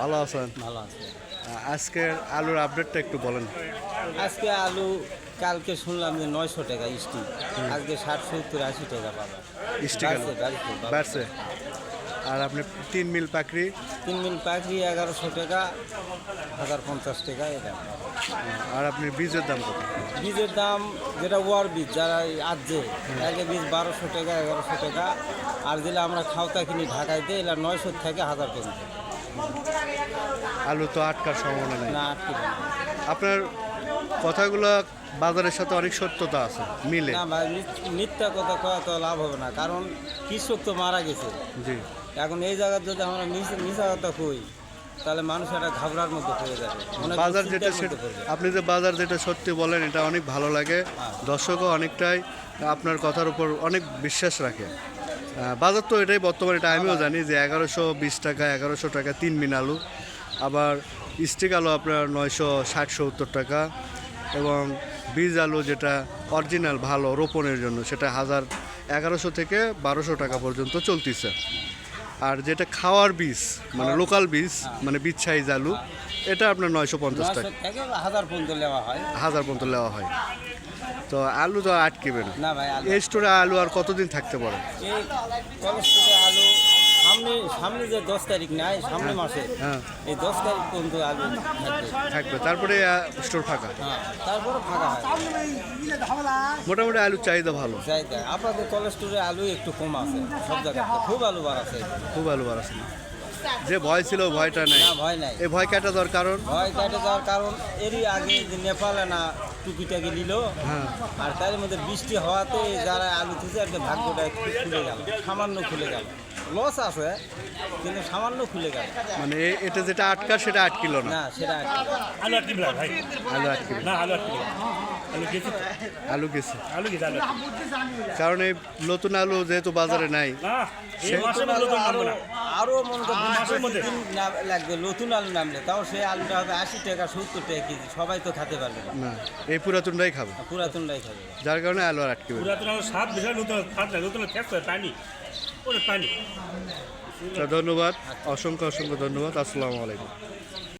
ভালো আছেন? ভালো আজকের আলুর আপডেটটা একটু বলেন। আজকে আলু কালকে শুনলাম যে নয়শো টাকা স্টিক আজকে ষাট সত্তর আশি টাকা পাবে। স্টিক। বাড়ছে? আর আপনি তিন মিল পাকড়ি তিন মিল পাখি এগারোশো টাকা হাজার পঞ্চাশ টাকা এটা। আর আপনি বীজের দাম কত? বীজের দাম যেটা ওয়ার বীজ যারা আজকে একে বীজ বারোশো টাকা এগারোশো টাকা। আর যেটা আমরা খাওতা কিনি ঢাকায় দিই এলা নয়শো থেকে হাজার পর্যন্ত। আলু তো আটকার সম্ভাবনা নেই। না আটকে আপনার কথাগুলো বাজারের সাথে অনেক সত্যতা আছে মিলে। না মিথ্যা কথা কয়া তো লাভ হবে না কারণ কৃষক তো মারা গেছে। জি। এখন এই জায়গায় যদি আমরা মিশা কথা কই তাহলে মানুষ একটা ঘাবড়ার মধ্যে পড়ে যাবে। বাজার যেটা সেটা আপনি যে বাজার যেটা সত্যি বলেন এটা অনেক ভালো লাগে। হ্যাঁ। দর্শকও অনেকটাই আপনার কথার উপর অনেক বিশ্বাস রাখে। বাজার তো এটাই বর্তমানে এটা আমিও জানি যে এগারোশো বিশ টাকা এগারোশো টাকা তিন মিন আলু। আবার স্টিক আলু আপনার নয়শো ষাট সত্তর টাকা এবং বীজ আলু যেটা অরিজিনাল ভালো রোপণের জন্য সেটা হাজার এগারোশো থেকে বারোশো টাকা পর্যন্ত চলতেছে। আর যেটা খাওয়ার বীজ মানে লোকাল বীজ মানে বীজ সাইজ আলু এটা আপনার নয়শো পঞ্চাশ টাকা। হাজার পর্যন্ত নেওয়া হয়। হাজার পর্যন্ত নেওয়া হয়। তো আলু তো আটকেবে না। এই স্টোরে আলু আর কতদিন থাকতে পারে? আলু সামনে সামনে যে দশ তারিখ নাই সামনে মাসে। হ্যাঁ। এই দশ তারিখ পর্যন্ত আলু থাকবে। তারপরে স্টোর ফাঁকা? হ্যাঁ তারপরে ফাঁকা মোটামুটি আলুর চাহিদা ভালো। চাহিদা। আপনাদের কলেজ স্টোরে আলু একটু কম আছে সব জায়গাতে খুব আলু বাড়াছে খুব আলু বাড়াচ্ছে যে ভয় ছিল ভয়টা নেই। ভয় নাই। এই ভয় কাটা দেওয়ার কারণ? ভয় কাটা যাওয়ার কারণ এরই আগে যে নেপালে না টুকিটাকি নিল হ্যাঁ। আর তার মধ্যে বৃষ্টি হওয়াতে যারা আলু থেকে একটা ভাগ্যটা খুলে গেল। সামান্য খুলে গেল। লস আছে কিন্তু সামান্য খুলে গেল। মানে এটা যেটা আটকা সেটা আটকিল না? না সেটা। আলু আটকি না ভাই? আলু আটকিবে না আলু আটকি আলু গেছি আলু গেছে আলু গেছে আলু কারণ এই নতুন আলু যেহেতু বাজারে নাই এই সে- মাসের মধ্যে তো নামবো না। আরও মনে করো মাসের মধ্যে। লাগবে নতুন আলু নামলে। তাও সেই আলুটা হবে আশি টাকা সত্তর টাকা কেজি। সবাই তো খেতে পারবে না। না এই পুরাতনটাই খাবে। পুরাতনটাই খাবে। যার কারণে আলু আর আটকিবে পুরাতন আলু স্বাদ বিষয় নতুন স্বাদ নতুন টেস্ট পানি। ধন্যবাদ। অসংখ্য অসংখ্য ধন্যবাদ। আসসালামু আলাইকুম।